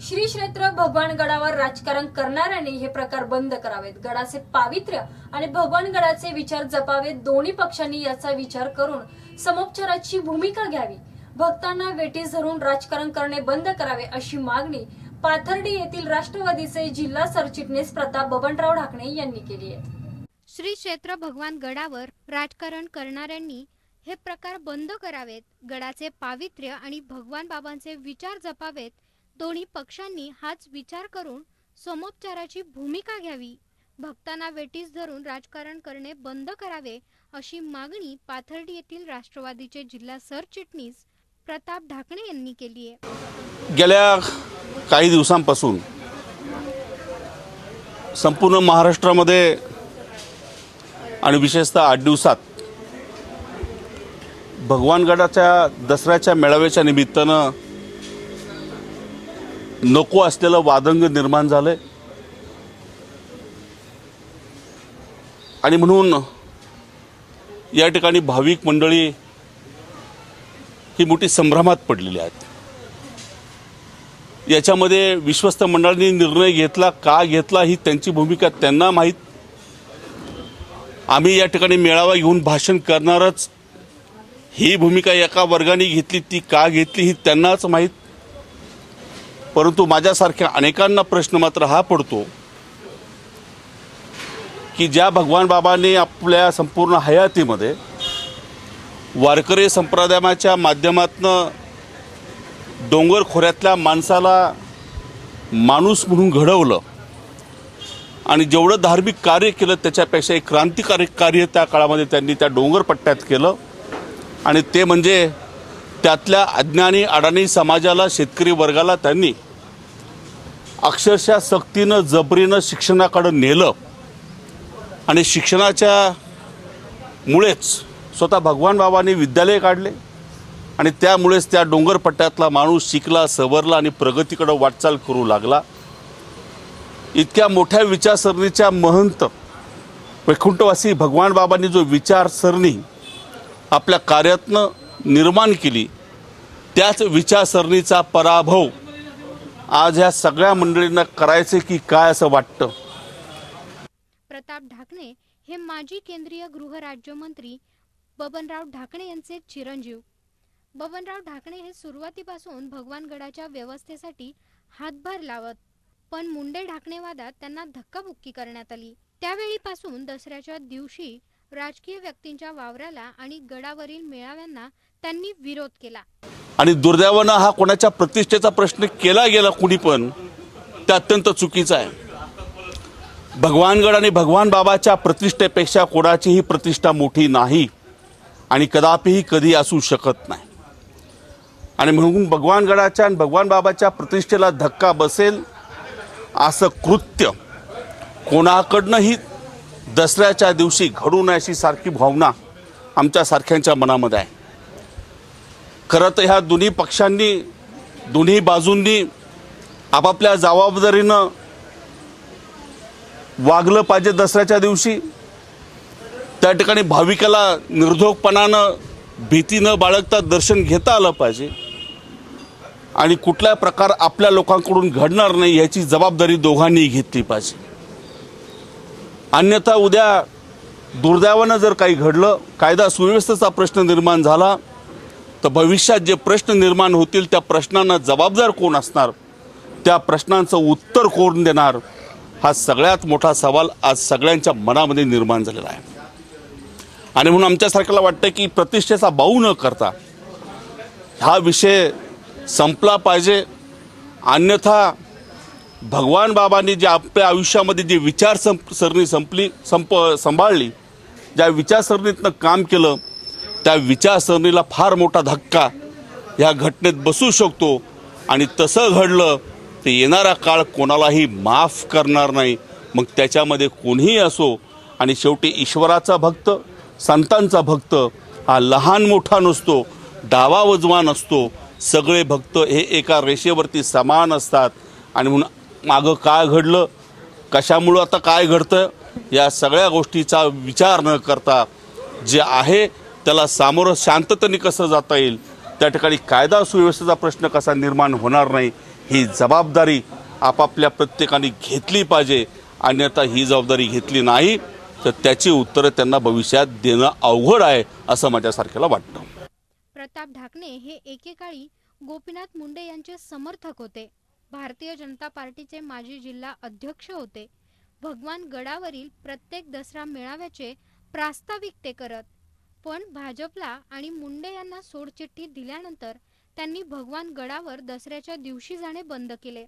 श्री क्षेत्र भगवान गडावर राजकारण करणाऱ्यांनी हे प्रकार बंद करावेत. गडाचे पावित्र्य आणि भगवान गडाचे विचार जपावेत. दोन्ही पक्षांनी याचा विचार करून समोपचाराची भूमिका घ्यावी. भक्तांना वेटीस धरून राजकारण करणे बंद करावे अशी मागणी पाथर्डी येथील राष्ट्रवादीचे जिल्हा सरचिटणीस प्रताप बबनराव ढाकणे यांनी केली आहे. श्री क्षेत्र भगवान गडावर राजकारण करणाऱ्यांनी हे प्रकार बंद करावेत. गडाचे पावित्र्य आणि भगवान बाबांचे विचार जपावेत. दोन्ही पक्षांनी हाच विचार करून समोपचाराची भूमिका घ्यावी. भक्तांना वेटीस धरून राजकारण करणे बंद करावे अशी मागणी पाथर्डी येथील राष्ट्रवादीचे जिल्हा सरचिटणीस प्रताप ढाकणे यांनी केली आहे. गेल्या काही दिवसांपासून संपूर्ण महाराष्ट्रामध्ये आणि विशेषतः आठ दिवसात भगवानगडाच्या दसऱ्याच्या मेळाव्याच्या निमित्तानं नको असलेलं वादंग निर्माण झालं आहे आणि म्हणून या ठिकाणी भाविक मंडळी ही मोठी संभ्रमात पडलेली आहेत. याच्यामध्ये विश्वस्त मंडळांनी निर्णय घेतला का घेतला ही त्यांची भूमिका त्यांना माहीत. आम्ही या ठिकाणी मेळावा घेऊन भाषण करणारच. ही भूमिका एका वर्गाने घेतली ती का घेतली ही त्यांनाच माहीत. परंतु माझ्यासारख्या अनेकांना प्रश्न मात्र हा पडतो की ज्या भगवान बाबांनी आपल्या संपूर्ण हयातीमध्ये वारकरी संप्रदायाच्या माध्यमातनं डोंगर खोऱ्यातल्या माणसाला माणूस म्हणून घडवलं आणि जेवढं धार्मिक कार्य केलं त्याच्यापेक्षा एक क्रांतिकारी कार्य त्या काळामध्ये त्यांनी त्या डोंगर पट्ट्यात केलं. आणि ते म्हणजे त्यातल्या अज्ञानी अडाणी समाजाला शेतकरी वर्गाला त्यांनी अक्षरशः सक्तीनं जबरीनं शिक्षणाकडं नेलं. आणि शिक्षणाच्या मुळेच स्वतः भगवान बाबांनी विद्यालय काढले. आणि त्यामुळेच त्या डोंगरपट्ट्यातला माणूस शिकला सवरला आणि प्रगतीकडं वाटचाल करू लागला. इतक्या मोठ्या विचारसरणीच्या महंत वैकुंठवासी भगवान बाबांनी जो विचारसरणी आपल्या कार्यातनं निर्माण केली त्याच विचारसरणीचा पराभव आज ह्या सगळ्या मंडळींना करायचे की काय असं वाटतं? प्रताप ढाकणे हे माजी केंद्रीय गृहराज्यमंत्री बबनराव ढाकणे यांचे चिरंजीव. बबनराव ढाकणे हे सुरुवातीपासून भगवानगडाच्या व्यवस्थेसाठी हातभार लावत पण मुंडे ढाकणे वादात त्यांना धक्काबुक्की करण्यात आली. त्यावेळीपासून दसऱ्याच्या दिवशी राजकीय व्यक्तींच्या वावराला आणि गडावरील मेळाव्यांना त्यांनी विरोध केला. आणि दुर्दैवानं हा कोणाच्या प्रतिष्ठेचा प्रश्न केला गेला कुणी पण ते अत्यंत चुकीचं आहे. भगवानगड आणि भगवान बाबाच्या प्रतिष्ठेपेक्षा कोणाचीही प्रतिष्ठा मोठी नाही आणि कदापिही कधी असू शकत नाही. आणि म्हणून भगवानगडाच्या आणि भगवान बाबाच्या प्रतिष्ठेला धक्का बसेल असं कृत्य कोणाकडनंही दसऱ्याच्या दिवशी घडू नये अशी सारखी भावना आमच्यासारख्यांच्या मनामध्ये आहे. खरं तर ह्या दोन्ही पक्षांनी दोन्ही बाजूंनी आपापल्या जबाबदारीनं वागलं पाहिजे दसऱ्याच्या दिवशी. त्या ठिकाणी भाविकाला निर्धोकपणानं भीती न बाळगता दर्शन घेता आलं पाहिजे. आणि कुठला प्रकार आपल्या लोकांकडून घडणार नाही याची जबाबदारी दोघांनी घेतली पाहिजे. अन्यथा उद्या दुर्दैवानं जर काही घडलं कायदा सुव्यवस्थेचा प्रश्न निर्माण झाला तर भविष्यात जे प्रश्न निर्माण होतील त्या प्रश्नांना जबाबदार कोण असणार? त्या प्रश्नांचं उत्तर कोण देणार? हा सगळ्यात मोठा सवाल आज सगळ्यांच्या मनामध्ये निर्माण झालेला आहे. आणि म्हणून आमच्यासारख्याला वाटतं की प्रतिष्ठेचा बाऊ न करता हा विषय संपला पाहिजे. अन्यथा भगवान बाबांनी जे आपल्या आयुष्यामध्ये जी विचार संप सरणी संपली संप सांभाळली ज्या विचारसरणीतनं काम केलं त्या विचारसरणीला फार मोठा धक्का. ह्या घटनेत बसू शकतो आणि तसं घडलं तर येणारा काळ कोणालाही माफ करणार नाही. मग त्याच्यामध्ये कोणीही असो आणि शेवटी ईश्वराचा भक्त संतांचा भक्त हा लहान मोठा नसतो डावा उजवा नसतो. सगळे भक्त हे एका रेषेवरती समान असतात. आणि म्हणून मागं काय घडलं कशामुळं आता काय घडतं या सगळ्या गोष्टीचा विचार न करता जे आहे त्याला सामोरं शांततेने कसं जाता येईल? त्या ठिकाणी कायदा सुव्यवस्थेचा प्रश्न कसा निर्माण होणार नाही? ही जबाबदारी आपापल्या प्रत्येकाने घेतली पाहिजे. अन्यथा ही जबाबदारी घेतली नाही तर त्याची उत्तरं त्यांना भविष्यात देणं अवघड आहे असं माझ्यासारख्याला वाटतं. प्रताप ढाकणे हे एकेकाळी गोपीनाथ मुंडे यांचे समर्थक होते. भारतीय जनता पार्टीचे माजी जिल्हा अध्यक्ष होते. भगवान गडावरील प्रत्येक दसरा मेळाव्याचे प्रास्ताविक ते करत पण भाजपला आणि मुंडे यांना सोडचिठ्ठी दिल्यानंतर त्यांनी भगवान गडावर दसऱ्याच्या दिवशी जाणे बंद केले.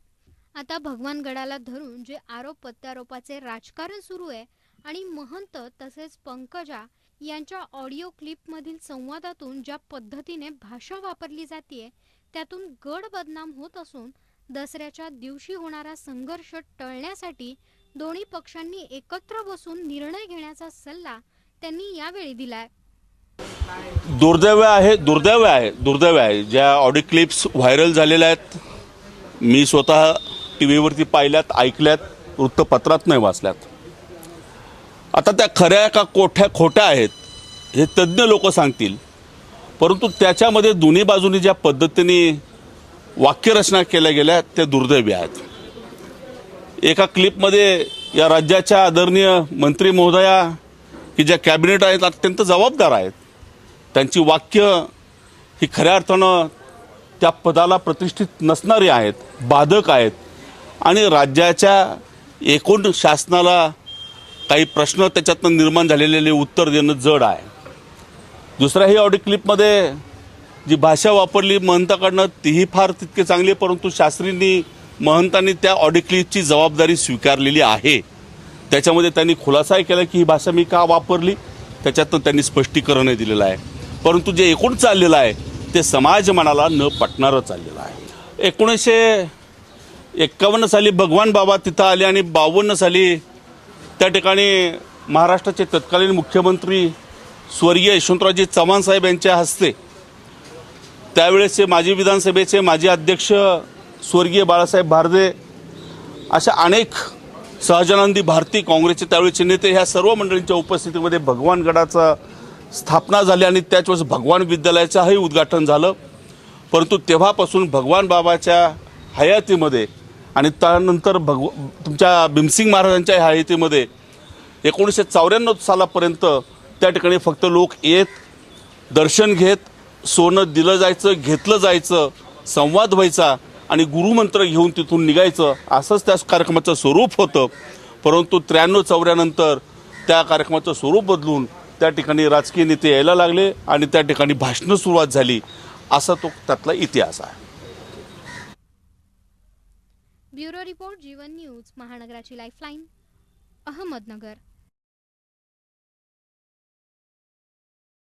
आता भगवान गडाला धरून जे आरोप प्रत्यारोपाचे राजकारण सुरू आहे आणि महंत तसेच पंकजा यांच्या ऑडिओ क्लिपमधील संवादातून ज्या पद्धतीने भाषा वापरली जाते त्यातून गड बदनाम होत असून दसऱ्याच्या दिवशी होणारा संघर्ष टळण्यासाठी दोन्ही पक्षांनी एकत्र बसून निर्णय घेण्याचा सल्ला त्यांनी यावेळी दिलाय. दुर्दैव आहे दुर्दैव आहे दुर्दैव आहे. ज्या ऑडिओ क्लिप्स व्हायरल झालेल्या आहेत मी स्वतः टी व्हीवरती पाहिल्यात ऐकल्यात वृत्तपत्रात नाही वाचल्यात. आता त्या खऱ्या का कोठ्या खोट्या आहेत हे तज्ज्ञ लोक सांगतील. परंतु त्याच्यामध्ये दोन्ही बाजूनी ज्या पद्धतीने वाक्यरचना केल्या गेल्या त्या दुर्दैवी आहेत. एका क्लिपमध्ये या राज्याच्या आदरणीय मंत्री महोदया की ज्या कॅबिनेट आहेत अत्यंत जबाबदार आहेत. त्यांची वाक्य ही खऱ्या अर्थानं त्या पदाला प्रतिष्ठित नसणारी आहेत बाधक आहेत. आणि राज्याच्या एकूण शासनाला काही प्रश्न त्याच्यातनं निर्माण झालेले उत्तर देणं जड आहे. दुसऱ्याही ऑडिओ क्लिपमध्ये जी भाषा वापरली महंताकडनं तीही फार तितकी चांगली आहे परंतु शास्त्रींनी महंतांनी त्या ऑडिओ क्लिपची जबाबदारी स्वीकारलेली आहे. त्याच्यामध्ये त्यांनी खुलासाही केला की ही भाषा मी का वापरली? त्याच्यातनं त्यांनी स्पष्टीकरणही दिलेलं आहे. परंतु जे एकूण चाललेलं आहे ते समाज मनाला न पटणारं चाललेलं आहे. एकोणीसशे एक्कावन्न साली भगवान बाबा तिथं आले आणि बावन्न साली त्या ठिकाणी महाराष्ट्राचे तत्कालीन मुख्यमंत्री स्वर्गीय यशवंतरावजी चव्हाण साहेब यांच्या हस्ते त्यावेळेसचे माजी विधानसभेचे माजी अध्यक्ष स्वर्गीय बाळासाहेब भारदे अशा अनेक सहजानंदी भारती काँग्रेसचे त्यावेळेचे नेते ह्या सर्व मंडळींच्या उपस्थितीमध्ये भगवान गडाचा स्थापना झाली आणि त्याचवेळेस भगवान विद्यालयाचंही उद्घाटन झालं. परंतु तेव्हापासून भगवान बाबाच्या हयातीमध्ये आणि त्यानंतर भगव तुमच्या भीमसिंग महाराजांच्या हयातीमध्ये एकोणीसशे चौऱ्याण्णव सालापर्यंत त्या ठिकाणी फक्त लोक येत दर्शन घेत सोनं दिलं जायचं घेतलं जायचं संवाद व्हायचा आणि गुरुमंत्र घेऊन तिथून निघायचं असंच त्या कार्यक्रमाचं स्वरूप होतं. परंतु त्र्याण्णव चौऱ्यानंतर त्या कार्यक्रमाचं स्वरूप बदलून त्या ठिकाणी राजकीय नेते यायला लागले आणि त्या ठिकाणी भाषणं सुरुवात झाली असा तो त्यातला इतिहास आहे. ब्युरो रिपोर्ट जीवन न्यूज महानगराची लाईफलाईन अहमदनगर.